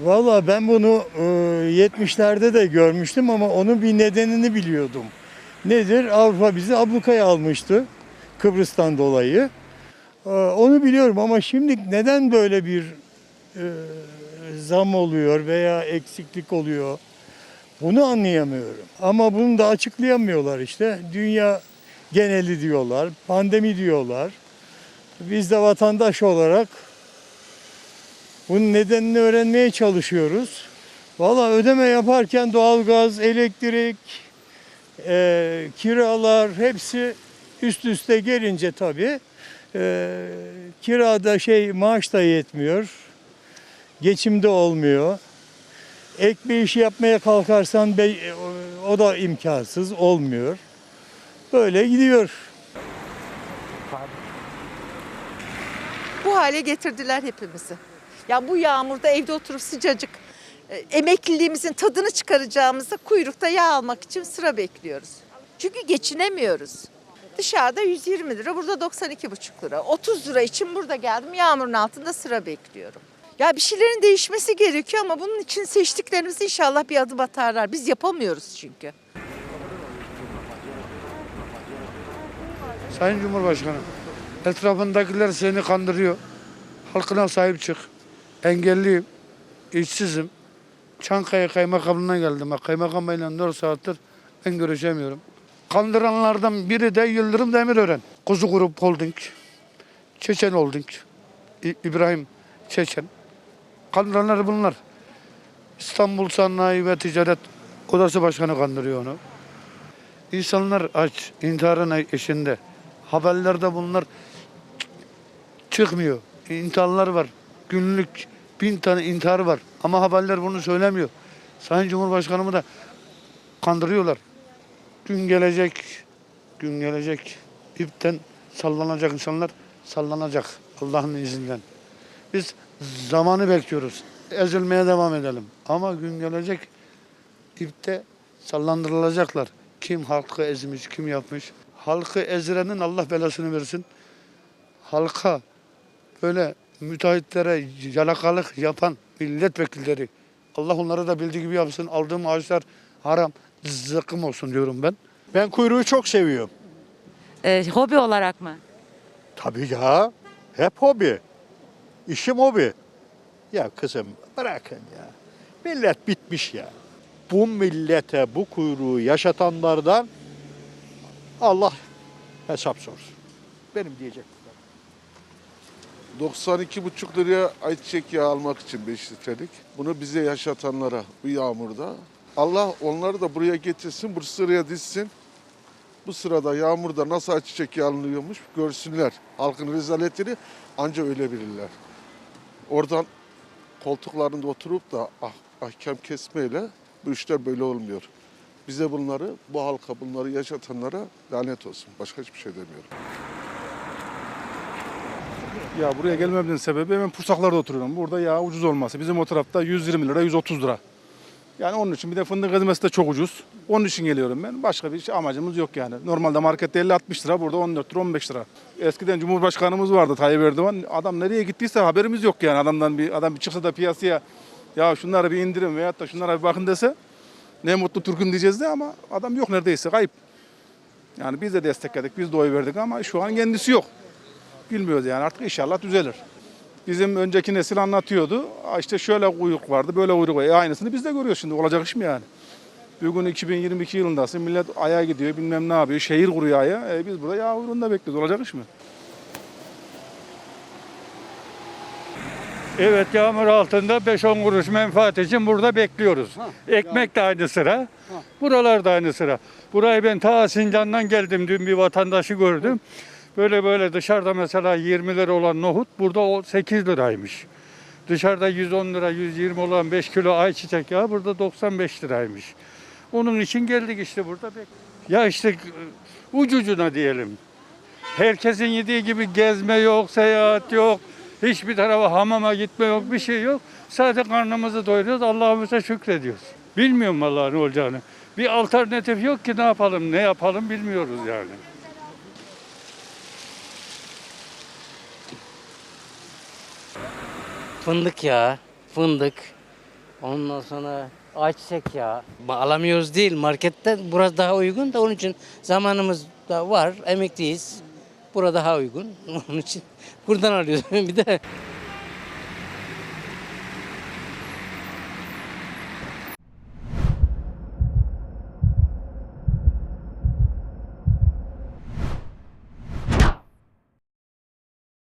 Valla ben bunu e, 70'lerde de görmüştüm ama onun bir nedenini biliyordum. Nedir? Avrupa bizi ablukaya almıştı Kıbrıs'tan dolayı. E, onu biliyorum ama şimdi neden böyle bir e, zam oluyor veya eksiklik oluyor? Bunu anlayamıyorum. Ama bunu da açıklayamıyorlar işte. Dünya geneli diyorlar, pandemi diyorlar. Biz de vatandaş olarak bunun nedenini öğrenmeye çalışıyoruz. Valla ödeme yaparken doğalgaz, elektrik, e, kiralar hepsi üst üste gelince tabii e, kirada şey maaş da yetmiyor. Geçimde olmuyor. Ek bir iş yapmaya kalkarsan be- o da imkansız olmuyor. Böyle gidiyor. Bu hale getirdiler hepimizi. Ya bu yağmurda evde oturup sıcacık e, emekliliğimizin tadını çıkaracağımızda kuyrukta yağ almak için sıra bekliyoruz. Çünkü geçinemiyoruz. Dışarıda 120 lira, burada 92,5 lira. 30 lira için burada geldim, yağmurun altında sıra bekliyorum. Ya bir şeylerin değişmesi gerekiyor ama bunun için seçtiklerimiz inşallah bir adım atarlar. Biz yapamıyoruz çünkü. Sayın Cumhurbaşkanı, etrafındakiler seni kandırıyor. Halkına sahip çık. Engelliyim, işsizim. Çankaya kaymakamlığına geldim. Kaymakam beyle 4 saattir ben görüşemiyorum. Kandıranlardan biri de Yıldırım Demirören. Kuzu Grup Holding, Çeçen Holding, İbrahim Çeçen. Kandıranlar bunlar. İstanbul Sanayi ve Ticaret Odası Başkanı kandırıyor onu. İnsanlar aç, intiharın eşinde. Haberlerde bunlar çıkmıyor. İntiharlar var. Günlük bin tane intihar var. Ama haberler bunu söylemiyor. Sayın Cumhurbaşkanımı da kandırıyorlar. Gün gelecek, gün gelecek. İpten sallanacak insanlar sallanacak Allah'ın izniyle. Biz zamanı bekliyoruz. Ezilmeye devam edelim. Ama gün gelecek ipte sallandırılacaklar. Kim halkı ezmiş, kim yapmış. Halkı ezirenin Allah belasını versin. Halka böyle müteahhitlere yalakalık yapan milletvekilleri Allah onları da bildiği gibi yapsın. Aldığım maaşlar haram, zıkkım olsun diyorum ben. Ben kuyruğu çok seviyorum. Ee, hobi olarak mı? Tabii ya. Hep hobi. İşim hobi. Ya kızım bırakın ya. Millet bitmiş ya. Bu millete bu kuyruğu yaşatanlardan Allah hesap sorsun. Benim diyecek. 92,5 liraya ayçiçek yağı almak için 5 litrelik. Bunu bize yaşatanlara bu yağmurda. Allah onları da buraya getirsin, bu sıraya dizsin. Bu sırada yağmurda nasıl ayçiçek yağı alınıyormuş görsünler. Halkın rezaletini anca öyle bilirler. Oradan koltuklarında oturup da ah, ahkam kesmeyle bu işler böyle olmuyor. Bize bunları, bu halka bunları yaşatanlara lanet olsun. Başka hiçbir şey demiyorum. Ya buraya gelmemin sebebi ben Pursaklar'da oturuyorum. Burada yağ ucuz olması. Bizim o tarafta 120 lira, 130 lira. Yani onun için bir de fındık ezmesi de çok ucuz. Onun için geliyorum ben. Başka bir şey, amacımız yok yani. Normalde markette 50-60 lira, burada 14 lira, 15 lira. Eskiden Cumhurbaşkanımız vardı Tayyip Erdoğan. Adam nereye gittiyse haberimiz yok yani. Adamdan bir adam bir çıksa da piyasaya ya şunları bir indirin veyahut da şunlara bir bakın dese ne mutlu Türk'üm diyeceğiz de ama adam yok neredeyse kayıp. Yani biz de destekledik, biz de oy verdik ama şu an kendisi yok. Bilmiyoruz yani artık inşallah düzelir. Bizim önceki nesil anlatıyordu. "Aa İşte şöyle kuyruk vardı, böyle kuyruk var. E aynısını biz de görüyoruz şimdi. Olacak iş mi yani? Bugün 2022 yılındasın. Millet aya gidiyor, bilmem ne yapıyor. Şehir kuruyor aya. E biz burada yağ kuyruğunda bekliyoruz. Olacak iş mi? Evet yağmur altında 5-10 kuruş menfaat için burada bekliyoruz. Ekmek de aynı sıra. Buralar da aynı sıra. Burayı ben ta Sincan'dan geldim. Dün bir vatandaşı gördüm. Böyle böyle dışarıda mesela 20 lira olan nohut burada o 8 liraymış. Dışarıda 110 lira 120 olan 5 kilo ayçiçek yağı burada 95 liraymış. Onun için geldik işte burada. Ya işte e, ucucuna diyelim. Herkesin yediği gibi gezme yok, seyahat yok. Hiçbir tarafa hamama gitme yok, bir şey yok. Sadece karnımızı doyuruyoruz, Allah'ımıza şükrediyoruz. Bilmiyorum vallahi ne olacağını. Bir alternatif yok ki ne yapalım, ne yapalım bilmiyoruz yani. Fındık yağı, fındık, Ondan sonra ayçiçek. Ba- Alamıyoruz değil marketten. Burası daha uygun da onun için zamanımız da var. Emekliyiz. Burada daha uygun. Onun için buradan alıyoruz. bir de